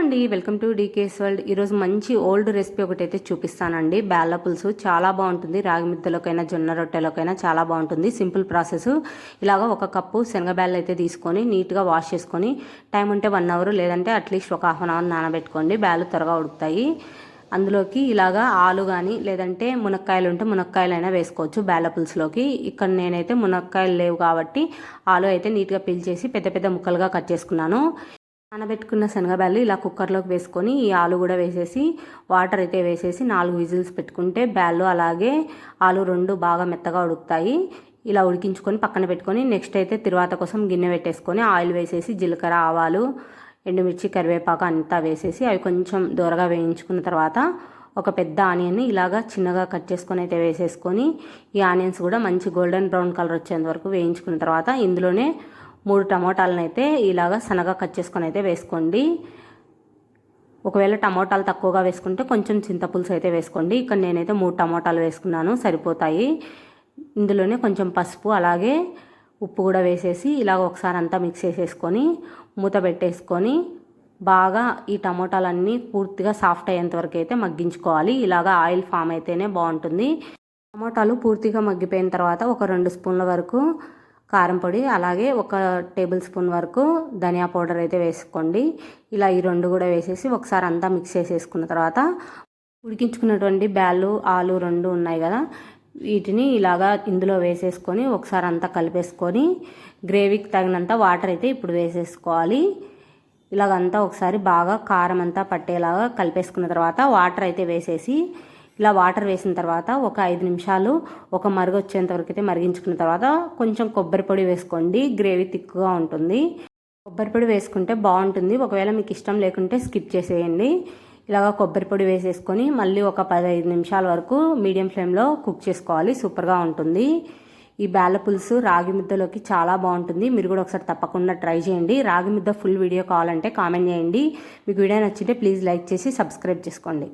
అండి. Welcome to DK's world. ఈరోజు మంచి ఓల్డ్ రెసిపీ ఒకటి అయితే చూపిస్తానండి. బేళ్ళ పులుసు చాలా బాగుంటుంది. రాగి ముద్దలోకైనా జొన్న రొట్టెలకైనా చాలా బాగుంటుంది. Simple process. ఇలాగ ఒక కప్పు శనగబేళ్ళు అయితే తీసుకొని నీట్గా వాష్ చేసుకొని టైం ఉంటే వన్ అవర్ లేదంటే అట్లీస్ట్ ఒక హాఫ్ అన్ అవర్ నానబెట్టుకోండి. బ్యాళ్ళు త్వరగా ఉడుకుతాయి. అందులోకి ఇలాగా ఆలు కానీ లేదంటే మునక్కాయలు ఉంటే మునక్కాయలైనా వేసుకోవచ్చు బేళ్ళ పులుసులోకి. ఇక్కడ నేనైతే మునక్కాయలు లేవు కాబట్టి ఆలు అయితే నీట్గా పీల్ పెద్ద పెద్ద ముక్కలుగా కట్ చేసుకున్నాను. నానబెట్టుకున్న శనగబ్యాలు ఇలా కుక్కర్లోకి వేసుకొని ఈ ఆలు కూడా వేసేసి వాటర్ అయితే వేసేసి నాలుగు విజిల్స్ పెట్టుకుంటే బ్యాళ్ళు అలాగే ఆలు రెండు బాగా మెత్తగా ఉడుకుతాయి. ఇలా ఉడికించుకొని పక్కన పెట్టుకొని నెక్స్ట్ అయితే తిరువాత కోసం గిన్నె పెట్టేసుకొని ఆయిల్ వేసేసి జీలకర్ర ఆవాలు ఎండుమిర్చి కరివేపాకు అంతా వేసేసి అవి కొంచెం దూరగా వేయించుకున్న తర్వాత ఒక పెద్ద ఆనియన్ని ఇలాగా చిన్నగా కట్ చేసుకొని అయితే వేసేసుకొని ఈ ఆనియన్స్ కూడా మంచి గోల్డెన్ బ్రౌన్ కలర్ వచ్చేంత వరకు వేయించుకున్న తర్వాత ఇందులోనే మూడు టమోటాలను అయితే ఇలాగా సన్నగా కట్ చేసుకొని అయితే వేసుకోండి. ఒకవేళ టమోటాలు తక్కువగా వేసుకుంటే కొంచెం చింతపులుసు అయితే వేసుకోండి. ఇక్కడ నేనైతే మూడు టమోటాలు వేసుకున్నాను సరిపోతాయి. ఇందులోనే కొంచెం పసుపు అలాగే ఉప్పు కూడా వేసేసి ఇలాగ ఒకసారి అంతా మిక్స్ చేసేసుకొని మూత పెట్టేసుకొని బాగా ఈ టమోటాలన్నీ పూర్తిగా సాఫ్ట్ అయ్యేంత వరకు అయితే మగ్గించుకోవాలి. ఇలాగా ఆయిల్ ఫామ్ అయితేనే బాగుంటుంది. టమోటాలు పూర్తిగా మగ్గిపోయిన తర్వాత ఒక రెండు స్పూన్ల వరకు కారం పొడి అలాగే ఒక టేబుల్ స్పూన్ వరకు ధనియా పౌడర్ అయితే వేసుకోండి. ఇలా ఈ రెండు కూడా వేసేసి ఒకసారి అంతా మిక్స్ చేసేసుకున్న తర్వాత ఉడికించుకున్నటువంటి బ్యాళ్ళు ఆలు రెండు ఉన్నాయి కదా వీటిని ఇలాగా ఇందులో వేసేసుకొని ఒకసారి అంతా కలిపేసుకొని గ్రేవీకి తగినంత వాటర్ అయితే ఇప్పుడు వేసేసుకోవాలి. ఇలాగంతా ఒకసారి బాగా కారం అంతా పట్టేలాగా కలిపేసుకున్న తర్వాత వాటర్ అయితే వేసేసి ఇలా వాటర్ వేసిన తర్వాత ఒక ఐదు నిమిషాలు ఒక మరుగు వచ్చేంతవరకు అయితే మరిగించుకున్న తర్వాత కొంచెం కొబ్బరి పొడి వేసుకోండి. గ్రేవీ థిక్గా ఉంటుంది. కొబ్బరి పొడి వేసుకుంటే బాగుంటుంది. ఒకవేళ మీకు ఇష్టం లేకుంటే స్కిప్ చేసేయండి. ఇలాగ కొబ్బరి పొడి వేసేసుకొని మళ్ళీ ఒక పదహైదు నిమిషాల వరకు మీడియం ఫ్లేమ్లో కుక్ చేసుకోవాలి. సూపర్గా ఉంటుంది. ఈ బేళ్ళ పులుసు రాగి ముద్దలోకి చాలా బాగుంటుంది. మీరు కూడా ఒకసారి తప్పకుండా ట్రై చేయండి. రాగి ముద్ద ఫుల్ వీడియో కావాలంటే కామెంట్ చేయండి. మీకు వీడియో నచ్చితే ప్లీజ్ లైక్ చేసి సబ్స్క్రైబ్ చేసుకోండి.